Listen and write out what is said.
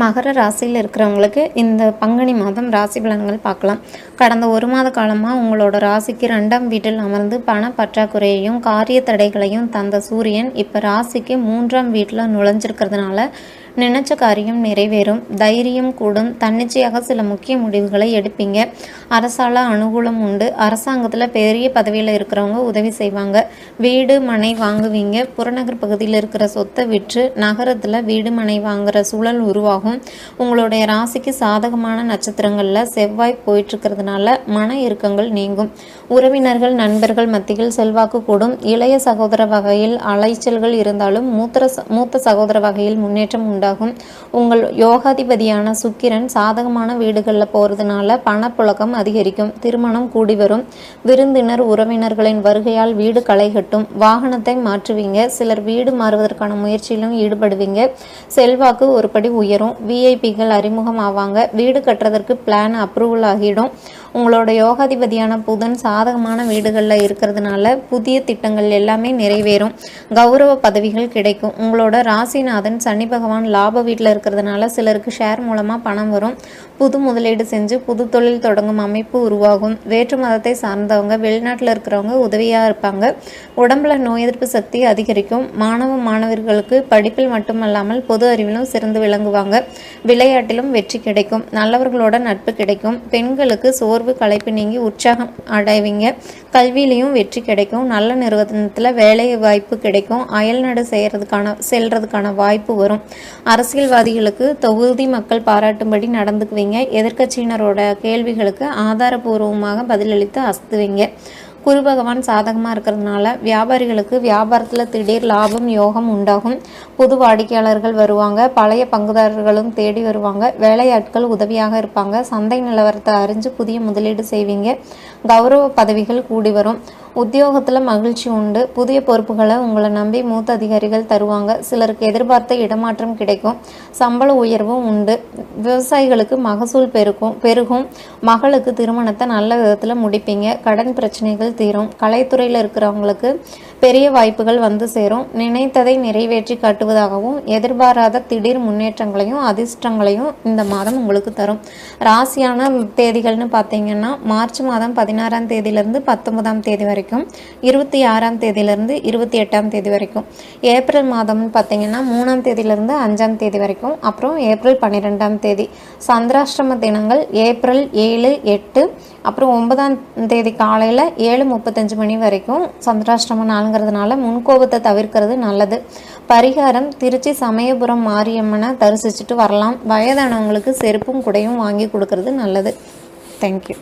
மகர ராசியில் இருக்கிறவங்களுக்கு இந்த பங்குனி மாதம் ராசி பலன்கள் பார்க்கலாம். கடந்த ஒரு மாத காலமாக உங்களோட ராசிக்கு ரெண்டாம் வீட்டில் அமர்ந்து பண பற்றாக்குறையையும் காரிய தடைகளையும் தந்த சூரியன் இப்போ ராசிக்கு மூன்றாம் வீட்டில் நுழைஞ்சிருக்கிறதுனால நினைச்ச காரியம் நிறைவேறும். தைரியம் கூடும். தன்னிச்சையாக சில முக்கிய முடிவுகளை எடுப்பீங்க. அரசால அனுகூலம் உண்டு. அரசாங்கத்தில் பெரிய பதவியில் இருக்கிறவங்க உதவி செய்வாங்க. வீடு மனை வாங்குவீங்க. புறநகர் பகுதியில் இருக்கிற சொத்தை விற்று நகரத்தில் வீடு மனை வாங்குற சூழல் உருவாகும். உங்களுடைய ராசிக்கு சாதகமான நட்சத்திரங்களில் செவ்வாய் போயிட்டுருக்கிறதுனால மன இறுக்கங்கள் நீங்கும். உறவினர்கள் நண்பர்கள் மத்தியில் செல்வாக்கு கூடும். இளைய சகோதர வகையில் அலைச்சல்கள் இருந்தாலும் மூத்த மூத்த சகோதர வகையில் முன்னேற்றம் உண்டு. உண்டாகும். உங்கள் யோகாதிபதியான சுக்கிரன் சாதகமான வீடுகளில் போகிறதுனால பணப்புழக்கம் அதிகரிக்கும். திருமணம் கூடி வரும். விருந்தினர் உறவினர்களின் வருகையால் வீடு களைகட்டும் வாகனத்தை மாற்றுவீங்க. சிலர் வீடு மாறுவதற்கான முயற்சியிலும் ஈடுபடுவீங்க. செல்வாக்கு ஒரு படி உயரும் விஐபிகள் அறிமுகம் ஆவாங்க. வீடு கட்டுறதற்கு பிளான் அப்ரூவல் ஆகிடும். உங்களோட யோகாதிபதியான புதன் சாதகமான வீடுகளில் இருக்கிறதுனால புதிய திட்டங்கள் எல்லாமே நிறைவேறும். கௌரவ பதவிகள் கிடைக்கும். உங்களோட ராசிநாதன் சனி பகவான் லாப வீட்டில் இருக்கிறதுனால சிலருக்கு ஷேர் மூலமாக பணம் வரும். புது முதலீடு செஞ்சு புது தொழில் தொடங்கும் அமைப்பு உருவாகும். வேற்று மதத்தை சார்ந்தவங்க வெளிநாட்டில் இருக்கிறவங்க உதவியாக இருப்பாங்க. உடம்புல நோய் எதிர்ப்பு சக்தி அதிகரிக்கும். மாணவ மாணவர்களுக்கு படிப்பில் மட்டுமல்லாமல் பொது அறிவிலும் சிறந்து விளங்குவாங்க. விளையாட்டிலும் வெற்றி கிடைக்கும். நல்லவர்களோட நட்பு கிடைக்கும். பெண்களுக்கு சோர்வு களைப்பு நீங்கி உற்சாகம் அடைவீங்க. கல்வியிலையும் வெற்றி கிடைக்கும். நல்ல நிறுவனத்தில் வேலை வாய்ப்பு கிடைக்கும். அயல்நாடு செய்கிறதுக்கான செல்றதுக்கான வாய்ப்பு வரும். அரசியல்வாதிகளுக்கு தொகுதி மக்கள் பாராட்டும்படி நடந்துக்குவீங்க. எதிர்க்கட்சியினரோட கேள்விகளுக்கு ஆதாரபூர்வமாக பதிலளித்து அஸ்துவீங்க குரு பகவான் சாதகமாக இருக்கிறதுனால வியாபாரிகளுக்கு வியாபாரத்தில் திடீர் லாபம் யோகம் உண்டாகும். புது வாடிக்கையாளர்கள் வருவாங்க. பழைய பங்குதாரர்களும் தேடி வருவாங்க. வேலையாட்கள் உதவியாக இருப்பாங்க. சந்தை நிலவரத்தை அறிஞ்சு புதிய முதலீடு செய்வீங்க. கௌரவ பதவிகள் கூடி வரும். உத்தியோகத்தில் மகிழ்ச்சி உண்டு. புதிய பொறுப்புகளை உங்களை நம்பி மூத்த அதிகாரிகள் தருவாங்க. சிலருக்கு எதிர்பார்த்த இடமாற்றம் கிடைக்கும். சம்பள உயர்வும் உண்டு. விவசாயிகளுக்கு மகசூல் பெருக்கும் பெருகும். மகளுக்கு திருமணத்தை நல்ல விதத்தில் முடிப்பீங்க. கடன் பிரச்சனைகள் தீரும். கலைத்துறையில் இருக்கிறவங்களுக்கு பெரிய வாய்ப்புகள் வந்து சேரும். நினைத்ததை நிறைவேற்றி காட்டுவதாகவும் எதிர்பாராத திடீர் முன்னேற்றங்களையும் அதிர்ஷ்டங்களையும் இந்த மாதம் உங்களுக்கு தரும். ராசியான தேதிகள்னு பார்த்தீங்கன்னா மார்ச் மாதம் பதினாறாம் தேதியிலிருந்து பத்தொன்பதாம் தேதி வரைக்கும் இருபத்தி ஆறாம் தேதியிலிருந்து இருபத்தி எட்டாம் தேதி வரைக்கும். ஏப்ரல் மாதம்னு பார்த்தீங்கன்னா மூணாம் தேதியிலிருந்து அஞ்சாம் தேதி வரைக்கும் அப்புறம் ஏப்ரல் பன்னிரெண்டாம் தேதி. சந்திராஷ்டிரம தினங்கள் ஏப்ரல் ஏழு எட்டு அப்புறம் ஒன்பதாம் தேதி காலையில் ஏழு முப்பத்தஞ்சு மணி வரைக்கும் சந்திராஷ்டிரம நாளுங்கிறதுனால முன்கோபத்தை தவிர்க்கிறது நல்லது. பரிகாரம் திருச்சி சமயபுரம் மாரியம்மனை தரிசிச்சுட்டு வரலாம். வயதானவங்களுக்கு செருப்பும் குடையும் வாங்கி கொடுக்கறது நல்லது. தேங்க்யூ